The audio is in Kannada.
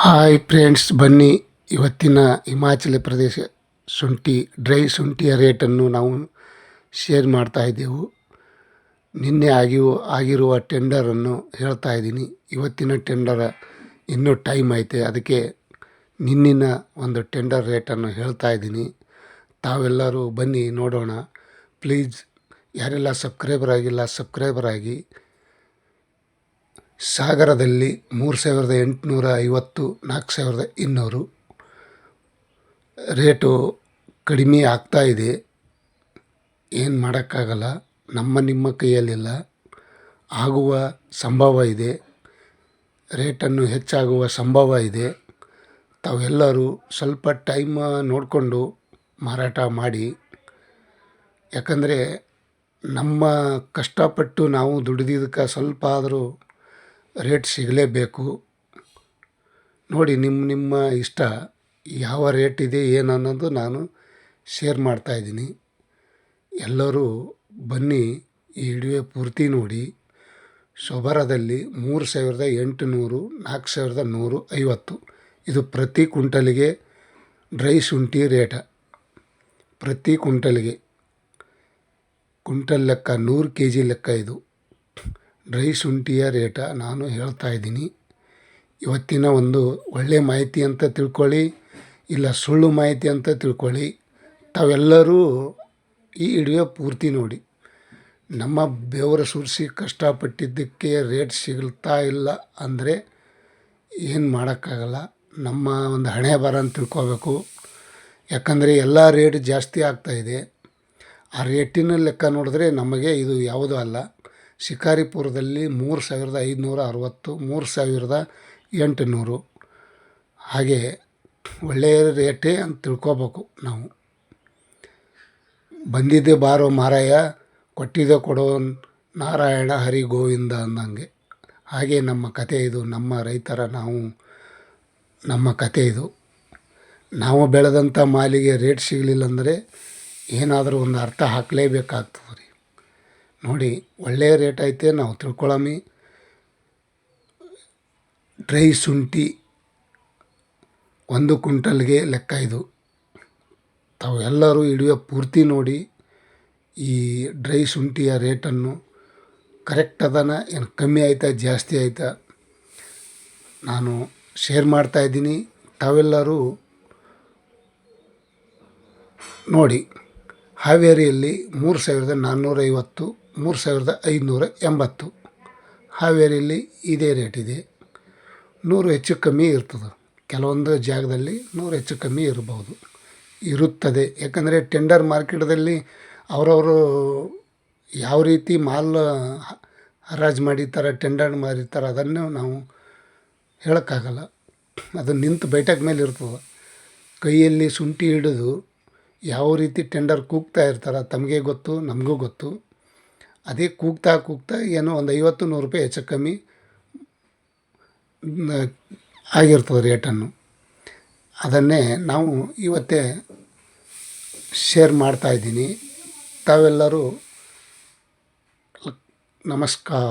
ಹಾಯ್ ಫ್ರೆಂಡ್ಸ್, ಬನ್ನಿ. ಇವತ್ತಿನ ಹಿಮಾಚಲ ಪ್ರದೇಶ ಶುಂಠಿ, ಡ್ರೈ ಶುಂಠಿಯ ರೇಟನ್ನು ನಾವು ಶೇರ್ ಮಾಡ್ತಾ ಇದ್ದೆವು. ನಿನ್ನೆ ಆಗಿ ಆಗಿರುವ ಟೆಂಡರನ್ನು ಹೇಳ್ತಾ ಇದ್ದೀನಿ. ಇವತ್ತಿನ ಟೆಂಡರ ಇನ್ನೂ ಟೈಮ್ ಐತೆ. ಅದಕ್ಕೆ ನಿನ್ನಿನ ಒಂದು ಟೆಂಡರ್ ರೇಟನ್ನು ಹೇಳ್ತಾ ಇದ್ದೀನಿ. ತಾವೆಲ್ಲರೂ ಬನ್ನಿ ನೋಡೋಣ. ಪ್ಲೀಸ್ ಯಾರೆಲ್ಲ ಸಬ್ಸ್ಕ್ರೈಬರ್ ಆಗಿಲ್ಲ ಸಬ್ಸ್ಕ್ರೈಬರ್ ಆಗಿ ಸಾಗರದಲ್ಲಿ ಮೂರು ಸಾವಿರದ ಎಂಟುನೂರ ಐವತ್ತು, ನಾಲ್ಕು ಸಾವಿರದ ಇನ್ನೂರು. ರೇಟು ಕಡಿಮೆ ಆಗ್ತಾ ಇದೆ. ಏನು ಮಾಡೋಕ್ಕಾಗಲ್ಲ. ನಮ್ಮ ನಿಮ್ಮ ಕೈಯಲ್ಲಿಲ್ಲ. ಆಗುವ ಸಂಭವ ಇದೆ. ರೇಟನ್ನು ಹೆಚ್ಚಾಗುವ ಸಂಭವ ಇದೆ. ತಾವೆಲ್ಲರೂ ಸ್ವಲ್ಪ ಟೈಮ್ ನೋಡಿಕೊಂಡು ಮಾರಾಟ ಮಾಡಿ. ಯಾಕಂದರೆ ನಮ್ಮ ಕಷ್ಟಪಟ್ಟು ನಾವು ದುಡಿದಿದ್ದಕ್ಕೆ ಸ್ವಲ್ಪ ಆದರೂ ರೇಟ್ ಸಿಗಲೇಬೇಕು. ನೋಡಿ ನಿಮ್ಮ ನಿಮ್ಮ ಇಷ್ಟ ಯಾವ ರೇಟ್ ಇದೆ, ಏನು ಅನ್ನೋದು ನಾನು ಶೇರ್ ಮಾಡ್ತಾಯಿದ್ದೀನಿ ಎಲ್ಲರೂ ಬನ್ನಿ ಈ ವಿಡಿಯೋ ಪೂರ್ತಿ ನೋಡಿ. ಶೊಬರದಲ್ಲಿ ಮೂರು ಸಾವಿರದ ಎಂಟುನೂರು, ನಾಲ್ಕು ಸಾವಿರದ ನೂರು ಐವತ್ತು. ಇದು ಪ್ರತಿ ಕುಂಟಲಿಗೆ ಡ್ರೈ ಶುಂಠಿ ರೇಟ. ಪ್ರತಿ ಕುಂಟಲಿಗೆ ಕುಂಟಲ್ ಲೆಕ್ಕ ನೂರು ಕೆ ಜಿ ಲೆಕ್ಕ ಇದು. ಡ್ರೈ ಶುಂಠಿಯ ರೇಟ ನಾನು ಹೇಳ್ತಾ ಇದ್ದೀನಿ. ಇವತ್ತಿನ ಒಂದು ಒಳ್ಳೆಯ ಮಾಹಿತಿ ಅಂತ ತಿಳ್ಕೊಳ್ಳಿ, ಇಲ್ಲ ಸುಳ್ಳು ಮಾಹಿತಿ ಅಂತ ತಿಳ್ಕೊಳ್ಳಿ. ತಾವೆಲ್ಲರೂ ಈ ವಿಡಿಯೋ ಪೂರ್ತಿ ನೋಡಿ. ನಮ್ಮ ಬೆವರ ಸುರಿಸಿ ಕಷ್ಟಪಟ್ಟಿದ್ದಕ್ಕೆ ರೇಟ್ ಸಿಗ್ತಾ ಇಲ್ಲ ಅಂದರೆ ಏನು ಮಾಡೋಕ್ಕಾಗಲ್ಲ. ನಮ್ಮ ಒಂದು ಹಣೆ ಬರ ಅಂತ ತಿಳ್ಕೊಬೇಕು. ಯಾಕಂದರೆ ಎಲ್ಲ ರೇಟ್ ಜಾಸ್ತಿ ಆಗ್ತಾಯಿದೆ ಆ ರೇಟಿನ ಲೆಕ್ಕ ನೋಡಿದ್ರೆ ನಮಗೆ ಇದು ಯಾವುದೂ ಅಲ್ಲ. ಶಿಕಾರಿಪುರದಲ್ಲಿ ಮೂರು ಸಾವಿರದ ಐದುನೂರ ಅರವತ್ತು, ಮೂರು ಸಾವಿರದ ಎಂಟುನೂರು. ಹಾಗೆ ಒಳ್ಳೆಯ ರೇಟೇ ಅಂತ ತಿಳ್ಕೊಬೇಕು ನಾವು. ಬಂದಿದ್ದೆ ಬಾರೋ ಮಾರಾಯ, ಕೊಟ್ಟಿದ್ದೆ ಕೊಡೋ ನಾರಾಯಣ ಹರಿ ಗೋವಿಂದ ಅಂದಂಗೆ. ಹಾಗೆ ನಮ್ಮ ಕತೆ ಇದು, ನಮ್ಮ ರೈತರ ನಾವು, ನಮ್ಮ ಕತೆ ಇದು. ನಾವು ಬೆಳೆದಂಥ ಮಾಲಿಗೆ ರೇಟ್ ಸಿಗಲಿಲ್ಲ ಅಂದರೆ ಏನಾದರೂ ಒಂದು ಅರ್ಥ ಹಾಕಲೇಬೇಕಾಗ್ತದೆ ರೀ. ನೋಡಿ, ಒಳ್ಳೆಯ ರೇಟ್ ಐತೆ, ನಾವು ತಿಳ್ಕೊಳಮಿ. ಡ್ರೈ ಶುಂಠಿ ಒಂದು ಕುಂಟಲ್ಗೆ ಲೆಕ್ಕ ಇದು. ತಾವು ಎಲ್ಲರೂ ವಿಡಿಯೋ ಪೂರ್ತಿ ನೋಡಿ, ಈ ಡ್ರೈ ಶುಂಠಿಯ ರೇಟನ್ನು ಕರೆಕ್ಟ್ ಅದನ, ಏನು ಕಮ್ಮಿ ಆಯ್ತಾ, ಜಾಸ್ತಿ ಆಯ್ತಾ, ನಾನು ಶೇರ್ ಮಾಡ್ತಾಯಿದ್ದೀನಿ ತಾವೆಲ್ಲರೂ ನೋಡಿ, ಹಾವೇರಿಯಲ್ಲಿ ಮೂರು ಸಾವಿರದ ನಾನ್ನೂರೈವತ್ತು ಮೂರು ಸಾವಿರದ ಐದುನೂರ ಎಂಬತ್ತು. ಹಾವೇರಿಯಲ್ಲಿ ಇದೇ ರೇಟ್ ಇದೆ. ನೂರು ಹೆಚ್ಚು ಕಮ್ಮಿ ಇರ್ತದೆ. ಕೆಲವೊಂದು ಜಾಗದಲ್ಲಿ ನೂರು ಹೆಚ್ಚು ಕಮ್ಮಿ ಇರಬಹುದು ಇರುತ್ತದೆ. ಯಾಕಂದರೆ ಟೆಂಡರ್ ಮಾರ್ಕೆಟ್ದಲ್ಲಿ ಅವರವರು ಯಾವ ರೀತಿ ಮಾಲ್ ಹರಾಜು ಮಾಡಿರ್ತಾರೆ ಟೆಂಡರ್ ಮಾಡಿರ್ತಾರೆ, ಅದನ್ನು ನಾವು ಹೇಳೋಕ್ಕಾಗಲ್ಲ. ಅದು ನಿಂತು ಬೈಟಕ್ ಮೇಲೆ ಇರ್ತದೆ. ಕೈಯಲ್ಲಿ ಶುಂಠಿ ಹಿಡಿದು ಯಾವ ರೀತಿ ಟೆಂಡರ್ ಕೂಗ್ತಾ ಇರ್ತಾರೆ, ತಮಗೆ ಗೊತ್ತು, ನಮಗೂ ಗೊತ್ತು. ಅದೇ ಕೂಗ್ತಾ ಕೂಗ್ತಾ ಏನೋ ಒಂದು ಐವತ್ತು ನೂರು ರೂಪಾಯಿ ಹೆಚ್ಚು ಕಮ್ಮಿ ಆಗಿರ್ತದೆ ರೇಟನ್ನು ಅದನ್ನೇ ನಾವು ಇವತ್ತೇ ಶೇರ್ ಮಾಡ್ತಾಯಿದ್ದೀನಿ ತಾವೆಲ್ಲರೂ ನಮಸ್ಕಾರ.